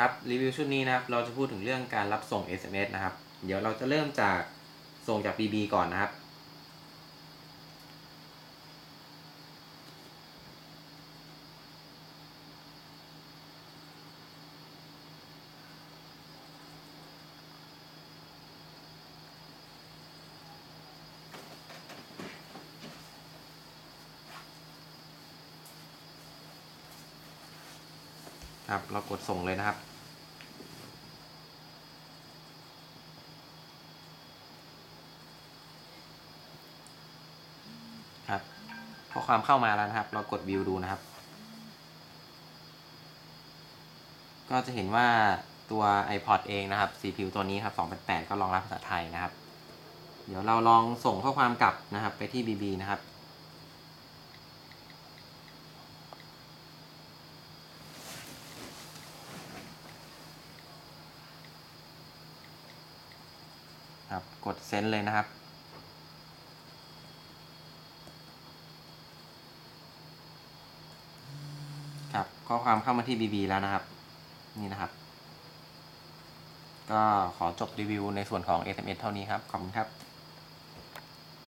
ครับรีวิวชุดนี้นะครับเราจะพูดถึงเรื่องการรับส่ง SMS นะครับ เดี๋ยวเราจะเริ่มจากส่งจาก BB ก่อนนะครับ ครับ เรากดส่งเลยนะครับ ครับข้อความเข้ามาแล้วนะครับ เรากดวิวดูนะครับ ก็จะเห็นว่าตัว iPod เองนะครับ CPU ตัวนี้ครับ2008 ก็รองรับภาษาไทยนะครับ เดี๋ยวเราลองส่งข้อความกลับนะครับไปที่ BB นะครับ ครับ กดเซ็นเลยนะครับ ครับข้อความเข้ามาที่ BB แล้วนะครับ นี่นะครับ ก็ขอจบรีวิวในส่วนของ SMS เท่านี้ครับ ขอบคุณครับ